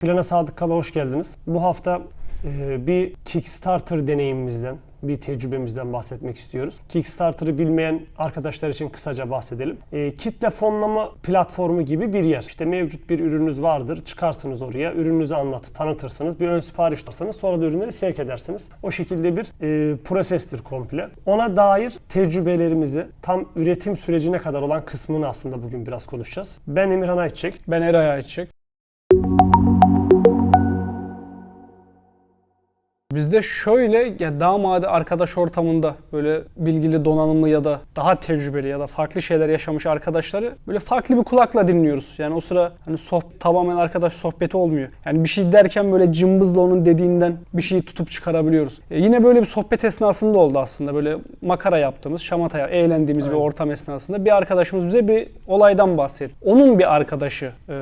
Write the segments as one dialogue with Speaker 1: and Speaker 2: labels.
Speaker 1: Plana Sadık Kal'a hoş geldiniz. Bu hafta e, bir Kickstarter deneyimimizden, bir tecrübemizden bahsetmek istiyoruz. Kickstarter'ı bilmeyen arkadaşlar için kısaca bahsedelim. E, kitle fonlama platformu gibi bir yer. İşte mevcut bir ürününüz vardır. Çıkarsınız oraya, ürününüzü anlatır, tanıtırsınız. Bir ön sipariş tutarsanız sonra da ürünleri sevk edersiniz. O şekilde bir e, prosestir komple. Ona dair tecrübelerimizi tam üretim sürecine kadar olan kısmını aslında bugün biraz konuşacağız. Ben Emirhan Ayçiçek.
Speaker 2: Ben Eray Ayçiçek. Bizde şöyle ya damade arkadaş ortamında böyle bilgili donanımlı ya da daha tecrübeli ya da farklı şeyler yaşamış arkadaşları böyle farklı bir kulakla dinliyoruz. Yani o sıra hani soh tamamen arkadaş sohbeti olmuyor. Yani bir şey derken böyle cımbızla onun dediğinden bir şeyi tutup çıkarabiliyoruz. E, yine böyle bir sohbet esnasında oldu aslında. Böyle makara yaptığımız, şamata yap- eğlendiğimiz bir
Speaker 1: Aynen.
Speaker 2: ortam esnasında bir arkadaşımız bize bir olaydan bahsetti. Onun bir arkadaşı e,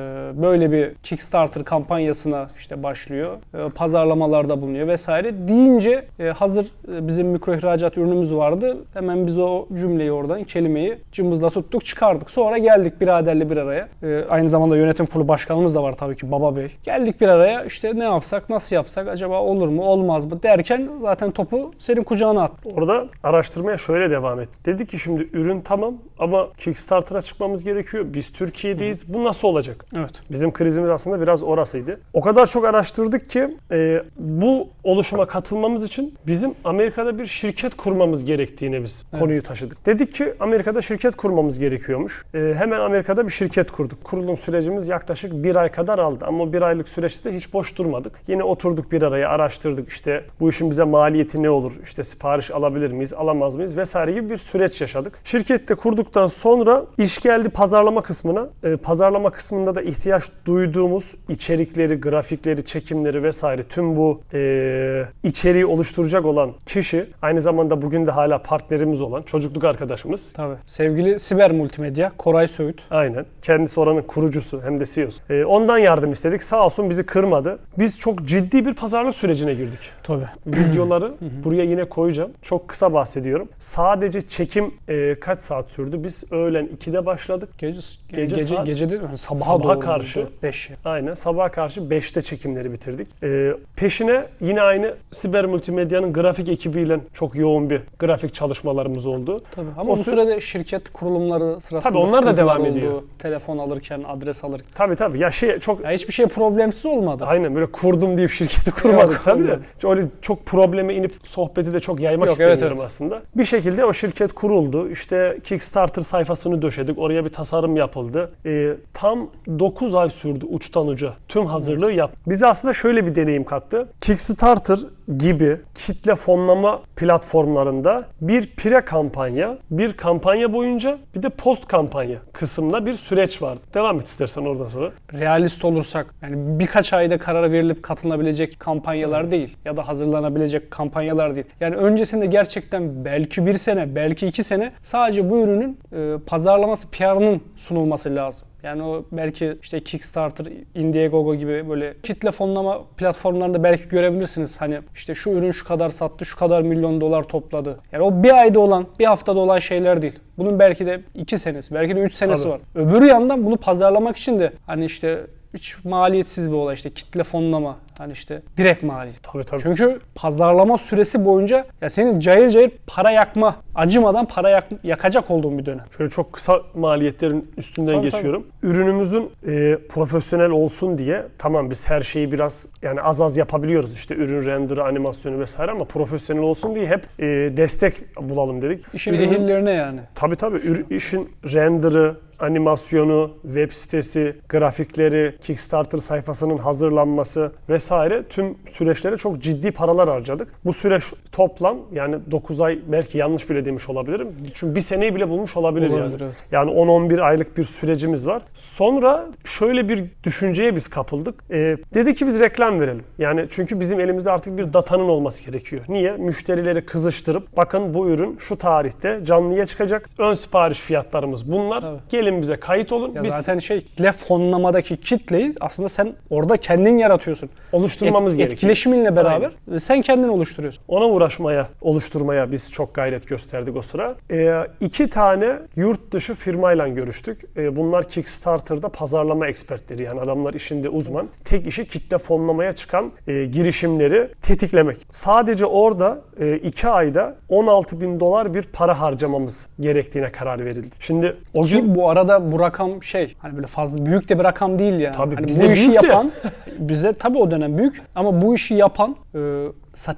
Speaker 2: böyle bir Kickstarter kampanyasına işte başlıyor. E, pazarlamalarda bulunuyor vesaire deyince e, hazır e, bizim mikro ihracat ürünümüz vardı. Hemen biz o cümleyi oradan kelimeyi cımbızla tuttuk çıkardık. Sonra geldik biraderle bir araya. E, aynı zamanda yönetim kurulu başkanımız da var tabii ki Baba Bey. Geldik bir araya işte ne yapsak nasıl yapsak acaba olur mu olmaz mı derken zaten topu senin kucağına attı.
Speaker 1: Orada araştırmaya şöyle devam et. Dedi ki şimdi ürün tamam ama Kickstarter'a çıkmamız gerekiyor. Biz Türkiye'deyiz. Bu nasıl olacak?
Speaker 2: Evet.
Speaker 1: Bizim krizimiz aslında biraz orasıydı. O kadar çok araştırdık ki e, bu oluşuma katılmamız için bizim Amerika'da bir şirket kurmamız gerektiğini biz
Speaker 2: Evet.
Speaker 1: konuyu taşıdık. Dedik ki Amerika'da şirket kurmamız gerekiyormuş. E, hemen Amerika'da bir şirket kurduk. Kurulum sürecimiz yaklaşık bir ay kadar aldı. Ama bir aylık süreçte de hiç boş durmadık. Yine oturduk bir araya araştırdık. İşte bu işin bize maliyeti ne olur? İşte sipariş alabilir miyiz, alamaz mıyız vesaire gibi bir süreç yaşadık. Şirkette kurduktan sonra iş geldi pazarlama kısmına. E, pazarlama kısmında da ihtiyaç duyduğumuz içerikleri, grafikleri, çekimleri vesaire tüm bu e, içeriği oluşturacak olan kişi aynı zamanda bugün de hala partnerimiz olan çocukluk arkadaşımız.
Speaker 2: Tabii. Sevgili Siber Multimedya Koray Söğüt.
Speaker 1: Aynen. Kendisi oranın kurucusu hem de CEO'su. E, ondan yardım istedik. Sağ olsun bizi kırmadı. Biz çok ciddi bir pazarlık sürecine girdik.
Speaker 2: Tabii.
Speaker 1: Videoları buraya yine koyacağım. Çok kısa bahsediyorum. Sadece çekim e, kaç saat sürdü? Biz öğlen 2'de başladık.
Speaker 2: Gece
Speaker 1: Gece
Speaker 2: gece
Speaker 1: saat-
Speaker 2: gece değil mi? Sabaha,
Speaker 1: Sabaha
Speaker 2: doğru.
Speaker 1: karşı.
Speaker 2: 5.
Speaker 1: Aynen. Sabaha karşı 5'te çekimleri bitirdik. E, peşine yine aynı Siber Multimedya'nın grafik ekibiyle çok yoğun bir grafik çalışmalarımız oldu.
Speaker 2: Tabii. Ama
Speaker 1: O
Speaker 2: bu
Speaker 1: sü-
Speaker 2: sürede şirket kurulumları sırasında
Speaker 1: Tabii onlar da devam
Speaker 2: oldu.
Speaker 1: ediyor.
Speaker 2: Telefon alırken, adres alırken.
Speaker 1: Tabii tabii. Ya şey çok
Speaker 2: Ya hiçbir şey problemsiz olmadı.
Speaker 1: Aynen böyle kurdum deyip şirketi kurmadık
Speaker 2: Evet,
Speaker 1: tabii de. Öyle çok probleme inip sohbeti de çok yaymak
Speaker 2: Yok,
Speaker 1: istemiyorum
Speaker 2: evet, evet.
Speaker 1: aslında. Bir şekilde o şirket kuruldu. İşte Kickstarter sayfasını döşedik. Oraya bir tasarım yapıldı. Ee, tam 9 ay sürdü uçtan uca. Tüm hazırlığı yap. Bize aslında şöyle bir deneyim kattı. Kickstarter gibi kitle fonlama platformlarında bir pre kampanya, bir kampanya boyunca bir de post kampanya kısımda bir süreç vardı. Devam et istersen oradan sonra.
Speaker 2: Realist olursak yani birkaç ayda karar verilip katılınabilecek kampanyalar değil ya da hazırlanabilecek kampanyalar değil. Yani öncesinde gerçekten belki bir sene, belki iki sene sadece bu ürünün e, pazarlaması, PR'ının sunulması lazım. Yani o belki işte Kickstarter, Indiegogo gibi böyle kitle fonlama platformlarında belki görebilirsiniz. Hani işte şu ürün şu kadar sattı, şu kadar milyon dolar topladı. Yani o bir ayda olan, bir haftada olan şeyler değil. Bunun belki de iki senesi, belki de üç senesi
Speaker 1: Tabii.
Speaker 2: var. Öbürü yandan bunu pazarlamak için de hani işte hiç maliyetsiz bir olay işte kitle fonlama hani işte direkt maliyet.
Speaker 1: Tabii tabii.
Speaker 2: Çünkü pazarlama süresi boyunca ya senin cayır cayır para yakma, acımadan para yak- yakacak olduğun bir dönem.
Speaker 1: Şöyle çok kısa maliyetlerin üstünden
Speaker 2: Tabii,
Speaker 1: geçiyorum. Ürünümüzün e, profesyonel olsun diye tamam biz her şeyi biraz yani az az yapabiliyoruz işte ürün renderı, animasyonu vesaire ama profesyonel olsun diye hep e, destek bulalım dedik.
Speaker 2: İşin
Speaker 1: Ürünün-
Speaker 2: yani.
Speaker 1: Tabii tabii ür- işin renderı, animasyonu, web sitesi, grafikleri, Kickstarter sayfasının hazırlanması vesaire tüm süreçlere çok ciddi paralar harcadık. Bu süreç toplam yani 9 ay belki yanlış bile demiş olabilirim. Çünkü bir seneyi bile bulmuş olabilir,
Speaker 2: Olabilir,
Speaker 1: yani. Yani 10-11 aylık bir sürecimiz var. Sonra şöyle bir düşünceye biz kapıldık. Ee, dedi ki biz reklam verelim. Yani çünkü bizim elimizde artık bir datanın olması gerekiyor. Niye? Müşterileri kızıştırıp bakın bu ürün şu tarihte canlıya çıkacak. Ön sipariş fiyatlarımız bunlar.
Speaker 2: Tabii.
Speaker 1: Gelin bize kayıt olun.
Speaker 2: Ya
Speaker 1: biz
Speaker 2: zaten şey kitle fonlamadaki kitleyi aslında sen orada kendin yaratıyorsun.
Speaker 1: oluşturmamız
Speaker 2: Et-
Speaker 1: gerekiyor.
Speaker 2: etkileşiminle beraber e, sen kendin oluşturuyorsun.
Speaker 1: Ona uğraşmaya, oluşturmaya biz çok gayret gösterdik o sıra. Ee, iki tane yurt dışı firmayla görüştük. Ee, bunlar Kickstarter'da pazarlama ekspertleri yani adamlar işinde uzman. Tek işi kitle fonlamaya çıkan e, girişimleri tetiklemek. Sadece orada e, iki ayda 16 bin dolar bir para harcamamız gerektiğine karar verildi. Şimdi o gün
Speaker 2: Ki bu arada bu rakam şey hani böyle fazla büyük de bir rakam değil yani.
Speaker 1: Tabii
Speaker 2: hani
Speaker 1: bize
Speaker 2: bu işi
Speaker 1: büyük de.
Speaker 2: yapan bize tabii o dönem büyük ama bu işi yapan e,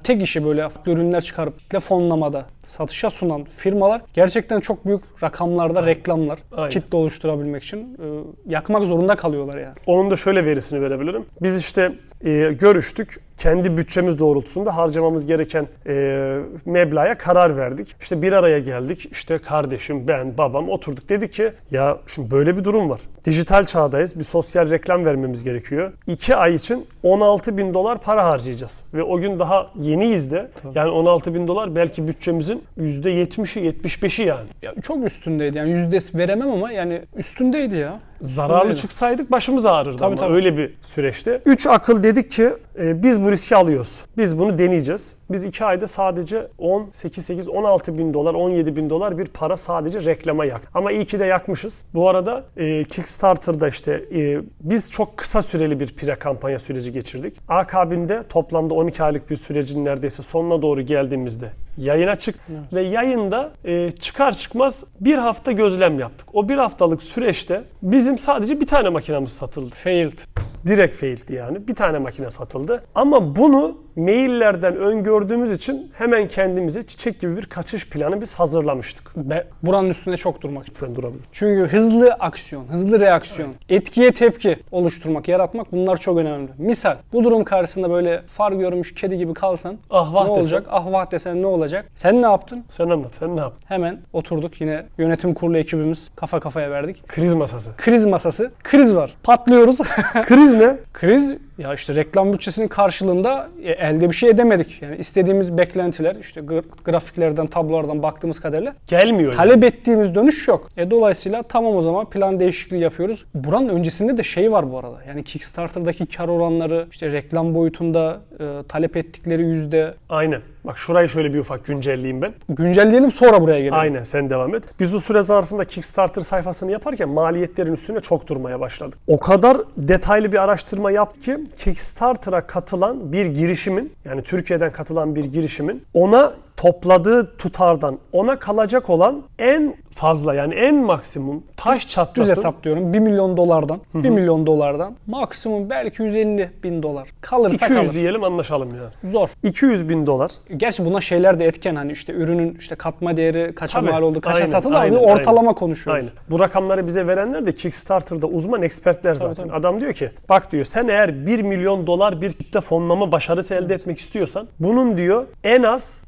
Speaker 2: tek işi böyle farklı ürünler çıkarıp kitle fonlamada satışa sunan firmalar gerçekten çok büyük rakamlarda reklamlar
Speaker 1: Aynen.
Speaker 2: kitle oluşturabilmek için e, yakmak zorunda kalıyorlar yani.
Speaker 1: Onun da şöyle verisini verebilirim. Biz işte e, görüştük. Kendi bütçemiz doğrultusunda harcamamız gereken e, meblağa karar verdik. İşte bir araya geldik. İşte kardeşim, ben, babam oturduk. Dedik ki ya şimdi böyle bir durum var. Dijital çağdayız. Bir sosyal reklam vermemiz gerekiyor. İki ay için 16 bin dolar para harcayacağız. Ve o gün daha yeniyiz de. Yani 16 bin dolar belki bütçemizin %70'i, 75'i yani.
Speaker 2: Ya çok üstündeydi yani yüzde veremem ama yani üstündeydi ya.
Speaker 1: Zararlı
Speaker 2: Üstündeydi.
Speaker 1: çıksaydık başımız ağrırdı
Speaker 2: Tabii,
Speaker 1: ama
Speaker 2: tabii.
Speaker 1: öyle bir süreçte. Üç akıl dedik ki e, biz bu riski alıyoruz. Biz bunu deneyeceğiz. Biz iki ayda sadece 10, 8, 8, 16 bin dolar, 17 bin dolar bir para sadece reklama yak. Ama iyi ki de yakmışız. Bu arada e, Kickstarter'da işte e, biz çok kısa süreli bir pre kampanya süreci geçirdik. Akabinde toplamda 12 aylık bir sürecin neredeyse sonuna doğru geldiğimizde yayına çık ve yayında e, çıkar çıkmaz bir hafta gözlem yaptık. O bir haftalık süreçte bizim sadece bir tane makinamız satıldı.
Speaker 2: Failed.
Speaker 1: Direkt faildi yani. Bir tane makine satıldı. Ama bunu maillerden öngördüğümüz için hemen kendimize çiçek gibi bir kaçış planı biz hazırlamıştık.
Speaker 2: Be, buranın üstünde çok durmak
Speaker 1: Lütfen durabilir.
Speaker 2: Çünkü hızlı aksiyon, hızlı reaksiyon, etkiye tepki oluşturmak, yaratmak bunlar çok önemli. Misal bu durum karşısında böyle far görmüş kedi gibi kalsan
Speaker 1: Ah vah
Speaker 2: ne
Speaker 1: desen.
Speaker 2: olacak? Ah vah desen ne olacak? Sen ne yaptın?
Speaker 1: Sen anlat. Sen ne yaptın?
Speaker 2: Hemen oturduk yine yönetim kurulu ekibimiz kafa kafaya verdik.
Speaker 1: Kriz masası.
Speaker 2: Kriz masası. Kriz var. Patlıyoruz.
Speaker 1: Kriz ne?
Speaker 2: Kriz ya işte reklam bütçesinin karşılığında e, elde bir şey edemedik. Yani istediğimiz beklentiler işte gra- grafiklerden, tablolardan baktığımız kadarıyla
Speaker 1: Gelmiyor. yani.
Speaker 2: Talep ettiğimiz dönüş yok. E dolayısıyla tamam o zaman plan değişikliği yapıyoruz. Buranın öncesinde de şey var bu arada. Yani Kickstarter'daki kar oranları, işte reklam boyutunda e, talep ettikleri yüzde
Speaker 1: Aynen. Bak şurayı şöyle bir ufak güncelleyeyim ben.
Speaker 2: güncelleyelim sonra buraya gelelim.
Speaker 1: Aynen sen devam et. Biz o süre zarfında Kickstarter sayfasını yaparken maliyetlerin üstüne çok durmaya başladık. O kadar detaylı bir araştırma yaptık ki Kickstarter'a katılan bir girişimin yani Türkiye'den katılan bir girişimin ona topladığı tutardan ona kalacak olan en fazla yani en maksimum taş
Speaker 2: Düz
Speaker 1: çatlasın.
Speaker 2: hesaplıyorum 1 milyon dolardan 1 milyon dolardan maksimum belki 150 bin dolar kalırsa
Speaker 1: 200
Speaker 2: kalır.
Speaker 1: diyelim anlaşalım yani.
Speaker 2: Zor.
Speaker 1: 200 bin dolar.
Speaker 2: Gerçi buna şeyler de etken hani işte ürünün işte katma değeri kaça
Speaker 1: Tabii,
Speaker 2: mal oldu, kaça
Speaker 1: aynen,
Speaker 2: satıldı
Speaker 1: aynen,
Speaker 2: bir ortalama konuşuyoruz.
Speaker 1: Aynen. Bu rakamları bize verenler de Kickstarter'da uzman ekspertler zaten.
Speaker 2: tabii.
Speaker 1: Adam diyor ki bak diyor sen eğer 1 milyon dolar bir kitle fonlama başarısı elde etmek istiyorsan bunun diyor en az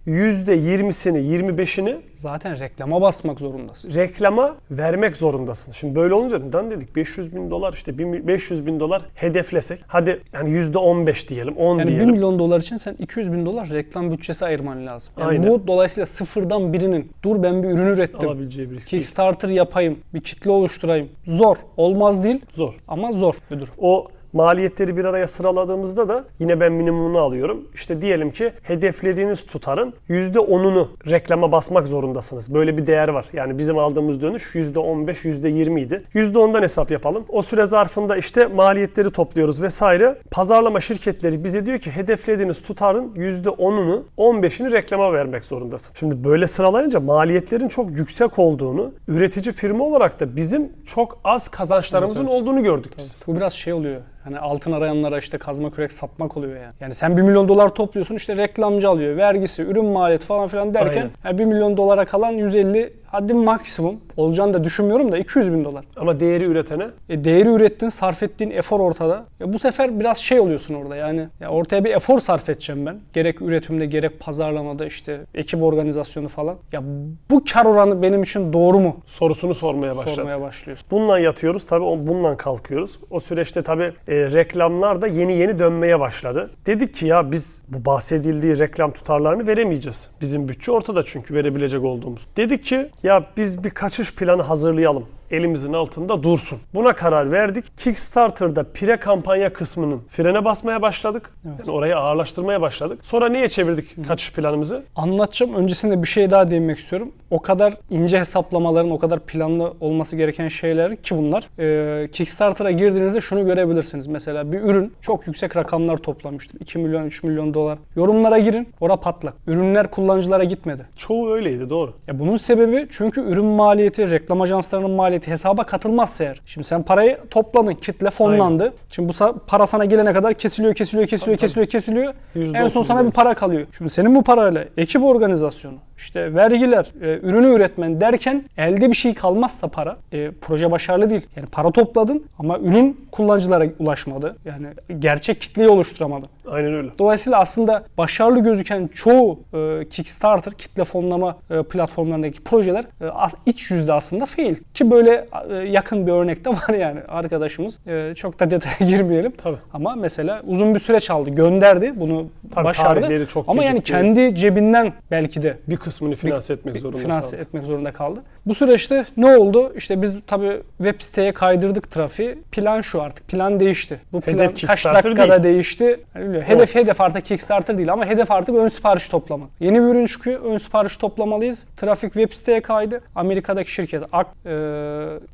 Speaker 1: %20'sini 25'ini
Speaker 2: Zaten reklama basmak zorundasın.
Speaker 1: reklama vermek zorundasın. Şimdi böyle olunca neden dedik 500 bin dolar işte bir mi- 500 bin dolar hedeflesek hadi yani %15 diyelim 10
Speaker 2: Yani 1
Speaker 1: diyelim.
Speaker 2: milyon dolar için sen 200 bin dolar reklam bütçesi ayırman lazım. Yani
Speaker 1: Aynen.
Speaker 2: bu dolayısıyla sıfırdan birinin dur ben bir ürün ürettim.
Speaker 1: alabileceği bir risk.
Speaker 2: Kickstarter yapayım, bir kitle oluşturayım. Zor. Olmaz değil
Speaker 1: Zor.
Speaker 2: ama zor durum.
Speaker 1: O maliyetleri bir araya sıraladığımızda da yine ben minimumunu alıyorum. İşte diyelim ki hedeflediğiniz tutarın %10'unu reklama basmak zorundasınız. Böyle bir değer var. Yani bizim aldığımız dönüş %15, %20 idi. %10'dan hesap yapalım. O süre zarfında işte maliyetleri topluyoruz vesaire. Pazarlama şirketleri bize diyor ki hedeflediğiniz tutarın %10'unu, 15'ini reklama vermek zorundasın. Şimdi böyle sıralayınca maliyetlerin çok yüksek olduğunu, üretici firma olarak da bizim çok az kazançlarımızın
Speaker 2: Evet, evet.
Speaker 1: olduğunu gördük biz.
Speaker 2: Bu biraz şey oluyor. Hani altın arayanlara işte kazma kürek satmak oluyor yani. Yani sen 1 milyon dolar topluyorsun işte reklamcı alıyor. Vergisi, ürün maliyeti falan filan derken yani 1 milyon dolara kalan 150 hadi maksimum olacağını da düşünmüyorum da 200 bin dolar.
Speaker 1: Ama değeri üretene
Speaker 2: E, değeri ürettin, sarf ettiğin efor ortada. Ya bu sefer biraz şey oluyorsun orada yani. Ya ortaya bir efor sarf edeceğim ben. Gerek üretimde gerek pazarlamada işte ekip organizasyonu falan. Ya bu kar oranı benim için doğru mu?
Speaker 1: sorusunu sormaya başladık.
Speaker 2: Sormaya başlıyorsun.
Speaker 1: Bununla yatıyoruz tabii bununla kalkıyoruz. O süreçte tabii e, reklamlar da yeni yeni dönmeye başladı. Dedik ki ya biz bu bahsedildiği reklam tutarlarını veremeyeceğiz. Bizim bütçe ortada çünkü verebilecek olduğumuz. Dedik ki ya biz bir kaçış planı hazırlayalım elimizin altında dursun. Buna karar verdik. Kickstarter'da pire kampanya kısmının frene basmaya başladık.
Speaker 2: Evet.
Speaker 1: Yani orayı ağırlaştırmaya başladık. Sonra niye çevirdik kaçış planımızı?
Speaker 2: Anlatacağım. Öncesinde bir şey daha değinmek istiyorum. O kadar ince hesaplamaların, o kadar planlı olması gereken şeyler ki bunlar. Ee, Kickstarter'a girdiğinizde şunu görebilirsiniz. Mesela bir ürün çok yüksek rakamlar toplamıştır. 2 milyon, 3 milyon dolar. Yorumlara girin, ora patlak. Ürünler kullanıcılara gitmedi.
Speaker 1: Çoğu öyleydi doğru.
Speaker 2: Ya bunun sebebi çünkü ürün maliyeti, reklam ajanslarının maliyeti hesaba katılmazsa eğer. Şimdi sen parayı topladın, kitle fonlandı. Şimdi bu para sana gelene kadar kesiliyor, kesiliyor, kesiliyor,
Speaker 1: Tabii,
Speaker 2: kesiliyor, kesiliyor.
Speaker 1: Yüzde
Speaker 2: En son sana bir para kalıyor. Şimdi senin bu parayla ekip organizasyonu, işte vergiler, e, ürünü üretmen derken elde bir şey kalmazsa para, e, proje başarılı değil. Yani para topladın ama ürün kullanıcılara ulaşmadı. Yani gerçek kitleyi oluşturamadın.
Speaker 1: Aynen öyle.
Speaker 2: Dolayısıyla aslında başarılı gözüken çoğu e, Kickstarter, kitle fonlama e, platformlarındaki projeler e, as- iç yüzde aslında fail. Ki böyle e, yakın bir örnek de var yani arkadaşımız. E, çok da detaya girmeyelim.
Speaker 1: Tabii.
Speaker 2: Ama mesela uzun bir süreç aldı. Gönderdi. Bunu
Speaker 1: Tabii
Speaker 2: başardı. Ama yani kendi cebinden belki de
Speaker 1: Bir kısmını finanse etmek zorunda
Speaker 2: finanse
Speaker 1: kaldık.
Speaker 2: etmek zorunda kaldı. Bu süreçte ne oldu? İşte biz tabii web siteye kaydırdık trafiği. Plan şu artık. Plan değişti. Bu plan
Speaker 1: Hedef
Speaker 2: kaç dakikada
Speaker 1: değil.
Speaker 2: değişti? Yani bilmiyorum. hedef hedef artık Kickstarter değil ama hedef artık ön sipariş toplamak. Yeni bir ürün çıkıyor. Ön sipariş toplamalıyız. Trafik web siteye kaydı. Amerika'daki şirket Ak, e,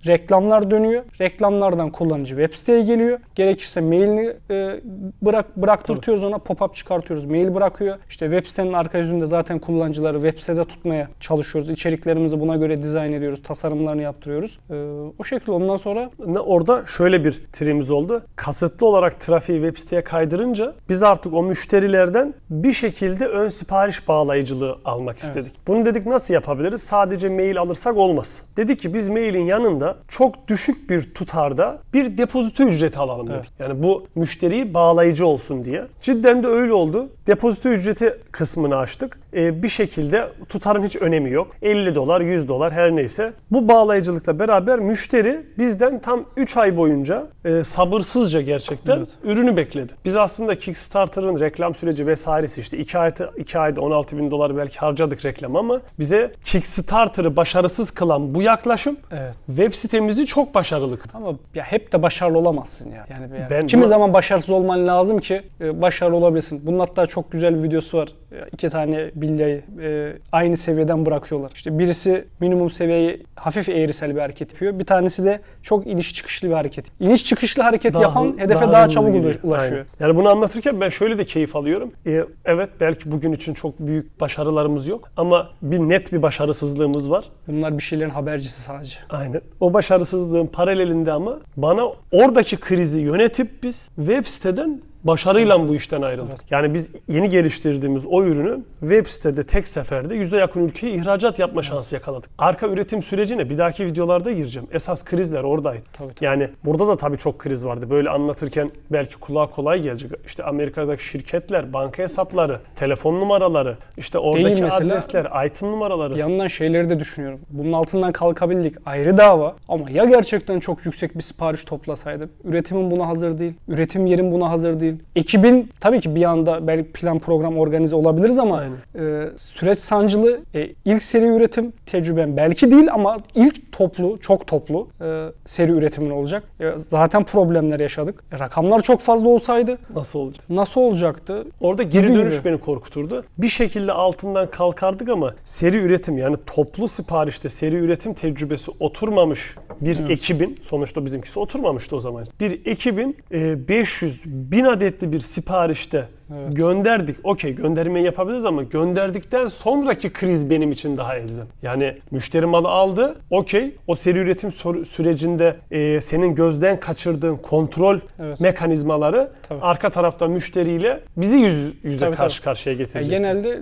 Speaker 2: reklamlar dönüyor. Reklamlardan kullanıcı web siteye geliyor. Gerekirse mailini e, bırak bıraktırtıyoruz ona. Pop-up çıkartıyoruz. Mail bırakıyor. İşte web sitenin arka yüzünde zaten kullanıcıları web sitede tutmaya çalışıyoruz. İçeriklerimizi buna göre dizayn ediyoruz. Tasarımlarını yaptırıyoruz. E, o şekilde ondan sonra
Speaker 1: Orada şöyle bir trimiz oldu. Kasıtlı olarak trafiği web siteye kaydırınca biz artık o müşterilerden bir şekilde ön sipariş bağlayıcılığı almak istedik. Bunu dedik nasıl yapabiliriz? Sadece mail alırsak olmaz. Dedik ki biz mailin yanında çok düşük bir tutarda bir depozito ücreti alalım dedik.
Speaker 2: Evet.
Speaker 1: Yani bu müşteriyi bağlayıcı olsun diye. Cidden de öyle oldu. Depozito ücreti kısmını açtık. Ee, bir şekilde tutarın hiç önemi yok. 50 dolar, 100 dolar her neyse. Bu bağlayıcılıkla beraber müşteri bizden tam 3 ay boyunca e, sabırsızca gerçekten
Speaker 2: Evet.
Speaker 1: ürünü bekledi. Biz aslında Kickstarter'ın reklam süreci vesairesi işte 2 ayda, 2 ayda 16 bin dolar belki harcadık reklam ama bize Kickstarter'ı başarısız kılan bu yaklaşım
Speaker 2: evet.
Speaker 1: web sitemizi çok başarılı kıldı.
Speaker 2: Ama ya hep de başarılı olamazsın ya. Yani, yani
Speaker 1: Ben
Speaker 2: kimi
Speaker 1: buna-
Speaker 2: zaman başarısız olman lazım ki e, başarılı olabilsin. Bunun hatta çok güzel bir videosu var. E, İki tane bilyayı e, aynı seviyeden bırakıyorlar. İşte birisi minimum seviyeyi hafif eğrisel bir hareket yapıyor. Bir tanesi de çok iniş çıkışlı bir hareket. İniş çıkışlı hareket
Speaker 1: Daha
Speaker 2: yapan hedefe daha,
Speaker 1: hızlı
Speaker 2: çabuk
Speaker 1: gidiyor.
Speaker 2: ulaşıyor.
Speaker 1: Aynen. Yani bunu anlatırken ben şöyle de keyif alıyorum. Ee, evet belki bugün için çok büyük başarılarımız yok ama bir net bir başarısızlığımız var.
Speaker 2: Bunlar bir şeylerin habercisi sadece.
Speaker 1: Aynen. O başarısızlığın paralelinde ama bana oradaki krizi yönetip biz web siteden başarıyla bu işten ayrıldık. Yani biz yeni geliştirdiğimiz o ürünü web sitede tek seferde yüze yakın ülkeye ihracat yapma şansı yakaladık. Arka üretim sürecine bir dahaki videolarda gireceğim. Esas krizler oradaydı.
Speaker 2: Tabii, tabii.
Speaker 1: Yani burada da tabii çok kriz vardı. Böyle anlatırken belki kulağa kolay gelecek. İşte Amerika'daki şirketler, banka hesapları, telefon numaraları, işte oradaki
Speaker 2: mesela-
Speaker 1: adresler, item numaraları.
Speaker 2: Bir yandan şeyleri de düşünüyorum. Bunun altından kalkabildik ayrı dava. Ama ya gerçekten çok yüksek bir sipariş toplasaydım? Üretimin buna hazır değil. Üretim yerim buna hazır değil. Ekibin tabii ki bir anda belki plan program organize olabiliriz ama e, süreç sancılı. E, ilk seri üretim tecrübem belki değil ama ilk toplu, çok toplu e, seri üretimin olacak. E, zaten problemler yaşadık. E, rakamlar çok fazla olsaydı
Speaker 1: Nasıl olacak?
Speaker 2: nasıl olacaktı?
Speaker 1: Orada geri
Speaker 2: Gibi
Speaker 1: dönüş
Speaker 2: gibi.
Speaker 1: beni korkuturdu. Bir şekilde altından kalkardık ama seri üretim yani toplu siparişte seri üretim tecrübesi oturmamış bir ekibin sonuçta bizimkisi oturmamıştı o zaman. Bir ekibin e, 500 bin adetli bir siparişte
Speaker 2: Evet.
Speaker 1: gönderdik. Okey göndermeyi yapabiliriz ama gönderdikten sonraki kriz benim için daha elzem. Yani müşteri malı aldı. Okey o seri üretim sürecinde e, senin gözden kaçırdığın kontrol
Speaker 2: Evet.
Speaker 1: mekanizmaları
Speaker 2: Tabii.
Speaker 1: arka tarafta müşteriyle bizi yüz yüze
Speaker 2: Tabii,
Speaker 1: karşı
Speaker 2: tabii.
Speaker 1: karşıya
Speaker 2: Ya
Speaker 1: getirecek.
Speaker 2: genelde e,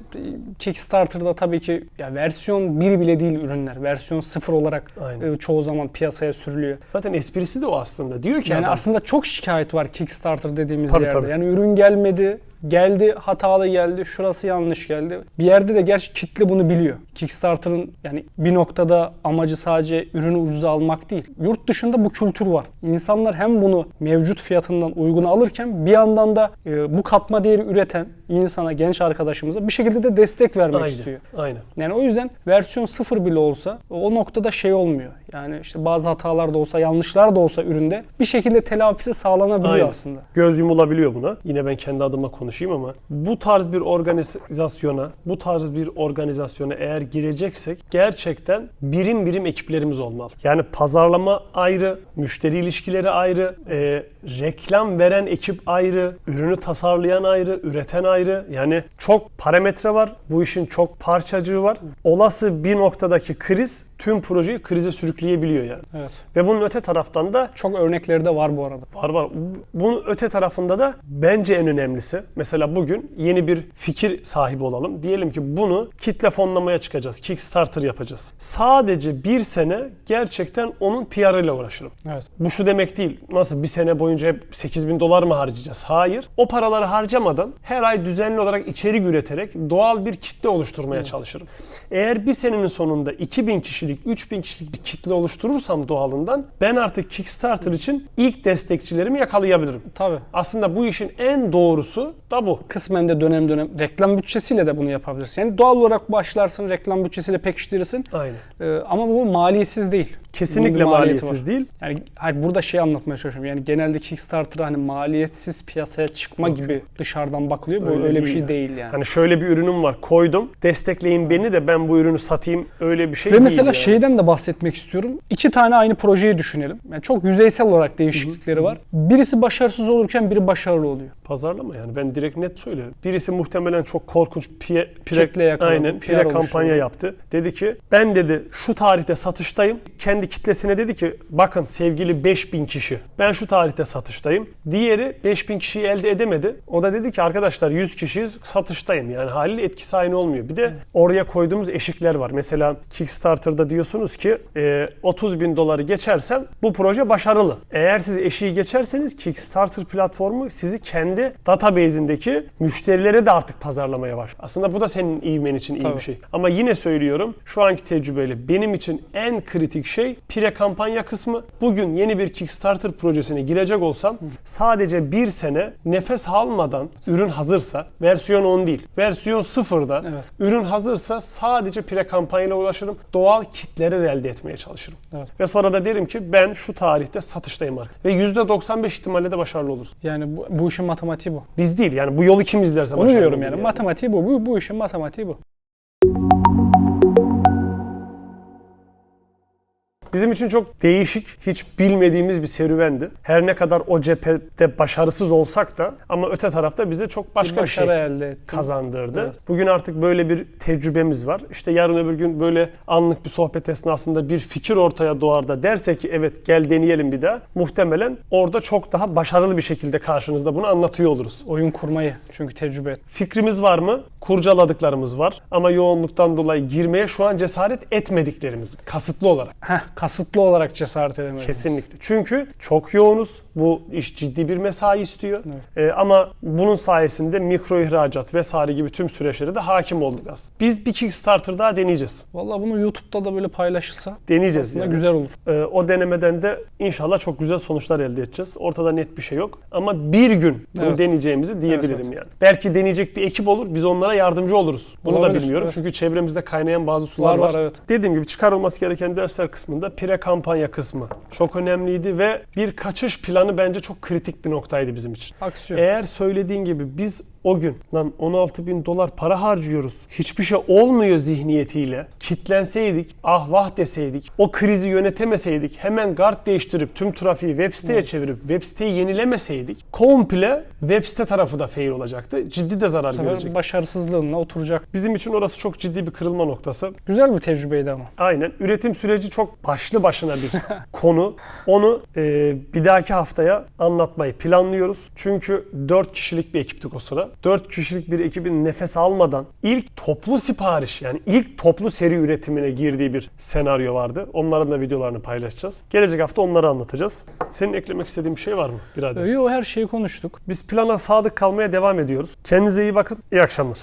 Speaker 2: Kickstarter'da tabii ki ya versiyon 1 bile değil ürünler. Versiyon 0 olarak
Speaker 1: Aynen.
Speaker 2: e, çoğu zaman piyasaya sürülüyor.
Speaker 1: Zaten esprisi de o aslında. Diyor ki
Speaker 2: Yani
Speaker 1: adam,
Speaker 2: aslında çok şikayet var Kickstarter dediğimiz
Speaker 1: Tabii,
Speaker 2: yerde.
Speaker 1: tabii.
Speaker 2: Yani ürün gelmedi, geldi hatalı geldi, şurası yanlış geldi. Bir yerde de gerçi kitle bunu biliyor. Kickstarter'ın yani bir noktada amacı sadece ürünü ucuza almak değil. Yurt dışında bu kültür var. İnsanlar hem bunu mevcut fiyatından uygun alırken bir yandan da e, bu katma değeri üreten insana, genç arkadaşımıza bir şekilde de destek vermek
Speaker 1: Aynen.
Speaker 2: istiyor.
Speaker 1: Aynen.
Speaker 2: Yani o yüzden versiyon sıfır bile olsa o noktada şey olmuyor. Yani işte bazı hatalar da olsa, yanlışlar da olsa üründe bir şekilde telafisi sağlanabiliyor
Speaker 1: Aynen.
Speaker 2: aslında.
Speaker 1: Göz yumulabiliyor buna. Yine ben kendi adıma konuşayım ama bu tarz bir organizasyona, bu tarz bir organizasyona eğer gireceksek gerçekten birim birim ekiplerimiz olmalı. Yani pazarlama ayrı, müşteri ilişkileri ayrı, e, reklam veren ekip ayrı, ürünü tasarlayan ayrı, üreten ayrı. Yani çok parametre var. Bu işin çok parçacığı var. Olası bir noktadaki kriz tüm projeyi krize sürükleyebiliyor yani.
Speaker 2: Evet.
Speaker 1: Ve bunun öte taraftan da
Speaker 2: Çok örnekleri de var bu arada.
Speaker 1: Var var. Bunun öte tarafında da bence en önemlisi. Mesela bugün yeni bir fikir sahibi olalım. Diyelim ki bunu kitle fonlamaya çıkacağız. Kickstarter yapacağız. Sadece bir sene gerçekten onun PR'ıyla uğraşırım.
Speaker 2: Evet.
Speaker 1: Bu şu demek değil. Nasıl bir sene boyunca hep 8 bin dolar mı harcayacağız? Hayır. O paraları harcamadan her ay düzenli olarak içerik üreterek doğal bir kitle oluşturmaya çalışırım. Eğer bir senenin sonunda 2000 kişilik, 3000 kişilik bir kitle oluşturursam doğalından ben artık Kickstarter için ilk destekçilerimi yakalayabilirim.
Speaker 2: Tabii.
Speaker 1: Aslında bu işin en doğrusu da bu.
Speaker 2: Kısmen de dönem dönem reklam bütçesiyle de bunu yapabilirsin. Yani doğal olarak başlarsın, reklam bütçesiyle pekiştirirsin.
Speaker 1: Aynen.
Speaker 2: Ee, ama bu maliyetsiz değil.
Speaker 1: Kesinlikle maliyetsiz
Speaker 2: var.
Speaker 1: değil.
Speaker 2: Yani hayır burada şey anlatmaya çalışıyorum. Yani genelde Kickstarter'a hani maliyetsiz piyasaya çıkma gibi dışarıdan bakılıyor. Bu
Speaker 1: Öyle
Speaker 2: öyle, bir şey
Speaker 1: yani.
Speaker 2: değil yani.
Speaker 1: Hani şöyle bir ürünüm var koydum. Destekleyin beni de ben bu ürünü satayım. Öyle bir şey
Speaker 2: Ve
Speaker 1: değil.
Speaker 2: mesela
Speaker 1: yani.
Speaker 2: şeyden de bahsetmek istiyorum. İki tane aynı projeyi düşünelim. Yani çok yüzeysel olarak değişiklikleri var. Birisi başarısız olurken biri başarılı oluyor.
Speaker 1: Pazarlama yani ben direkt net söylerim. Birisi muhtemelen çok korkunç
Speaker 2: Kitle yakaladı,
Speaker 1: aynen, pire kampanya
Speaker 2: oluşturdu.
Speaker 1: yaptı. Dedi ki ben dedi şu tarihte satıştayım. Kendi kitlesine dedi ki bakın sevgili 5000 kişi ben şu tarihte satıştayım. Diğeri 5000 kişiyi elde edemedi. O da dedi ki arkadaşlar 100 kişiyiz satıştayım. Yani haliyle etkisi aynı olmuyor. Bir de oraya koyduğumuz eşikler var. Mesela Kickstarter'da diyorsunuz ki e, 30 bin doları geçersen bu proje başarılı. Eğer siz eşiği geçerseniz Kickstarter platformu sizi kendi database'indeki müşterilere de artık pazarlamaya başlıyor. Aslında bu da senin ivmen için iyi
Speaker 2: Tabii.
Speaker 1: bir şey. Ama yine söylüyorum şu anki tecrübeyle benim için en kritik şey pire kampanya kısmı. Bugün yeni bir Kickstarter projesine girecek olsam sadece bir sene nefes almadan ürün hazırsa versiyon 10 değil versiyon 0'da
Speaker 2: Evet.
Speaker 1: ürün hazırsa sadece pire kampanyayla ulaşırım. Doğal kitleri elde etmeye çalışırım.
Speaker 2: Evet.
Speaker 1: Ve sonra da derim ki ben şu tarihte satıştayım artık. Ve %95 ihtimalle de başarılı oluruz.
Speaker 2: Yani bu, bu işin matematiği bu.
Speaker 1: Biz değil yani bu yolu kim izlerse
Speaker 2: Onu
Speaker 1: başarılı
Speaker 2: diyorum
Speaker 1: olur
Speaker 2: yani. Matematiği bu. bu. Bu işin matematiği bu.
Speaker 1: Bizim için çok değişik, hiç bilmediğimiz bir serüvendi. Her ne kadar o cephede başarısız olsak da ama öte tarafta bize çok başka
Speaker 2: bir
Speaker 1: bir, şey
Speaker 2: elde ettim.
Speaker 1: kazandırdı.
Speaker 2: Evet.
Speaker 1: Bugün artık böyle bir tecrübemiz var. İşte yarın öbür gün böyle anlık bir sohbet esnasında bir fikir ortaya doğar da derse ki evet gel deneyelim bir daha. Muhtemelen orada çok daha başarılı bir şekilde karşınızda bunu anlatıyor oluruz.
Speaker 2: Oyun kurmayı çünkü tecrübe et.
Speaker 1: Fikrimiz var mı? Kurcaladıklarımız var. Ama yoğunluktan dolayı girmeye şu an cesaret etmediklerimiz. Kasıtlı olarak.
Speaker 2: Heh, kasıtlı olarak cesaret edemedim.
Speaker 1: Kesinlikle. Çünkü çok yoğunuz. Bu iş ciddi bir mesai istiyor. Ee, ama bunun sayesinde mikro ihracat vesaire gibi tüm süreçlere de hakim olduk aslında. Biz bir Kickstarter daha deneyeceğiz.
Speaker 2: Vallahi bunu YouTube'da da böyle paylaşılsa
Speaker 1: Deneyeceğiz
Speaker 2: aslında
Speaker 1: yani.
Speaker 2: güzel olur.
Speaker 1: Ee, o denemeden de inşallah çok güzel sonuçlar elde edeceğiz. Ortada net bir şey yok. Ama bir gün bunu
Speaker 2: Evet.
Speaker 1: deneyeceğimizi diyebilirim
Speaker 2: Evet,
Speaker 1: yani. Belki deneyecek bir ekip olur. Biz onlara yardımcı oluruz. Bunu da
Speaker 2: Olabilir,
Speaker 1: bilmiyorum.
Speaker 2: evet.
Speaker 1: Çünkü çevremizde kaynayan bazı sular
Speaker 2: Var
Speaker 1: var.
Speaker 2: var evet.
Speaker 1: Dediğim gibi çıkarılması gereken dersler kısmında pire kampanya kısmı çok önemliydi ve bir kaçış planı bence çok kritik bir noktaydı bizim için.
Speaker 2: Aksiyon.
Speaker 1: Eğer söylediğin gibi biz o gün lan 16 bin dolar para harcıyoruz. Hiçbir şey olmuyor zihniyetiyle. Kitlenseydik, ah vah deseydik, o krizi yönetemeseydik, hemen guard değiştirip tüm trafiği web siteye çevirip web siteyi yenilemeseydik komple web site tarafı da fail olacaktı. Ciddi de zarar görecektik.
Speaker 2: başarısızlığına oturacak.
Speaker 1: Bizim için orası çok ciddi bir kırılma noktası.
Speaker 2: Güzel bir tecrübeydi ama.
Speaker 1: Aynen. Üretim süreci çok başlı başına bir konu. Onu e, bir dahaki haftaya anlatmayı planlıyoruz. Çünkü 4 kişilik bir ekiptik o sıra. 4 kişilik bir ekibin nefes almadan ilk toplu sipariş yani ilk toplu seri üretimine girdiği bir senaryo vardı. Onların da videolarını paylaşacağız. Gelecek hafta onları anlatacağız. Senin eklemek istediğin bir şey var mı birader?
Speaker 2: Yo her şeyi konuştuk.
Speaker 1: Biz plana sadık kalmaya devam ediyoruz. Kendinize iyi bakın. İyi akşamlar.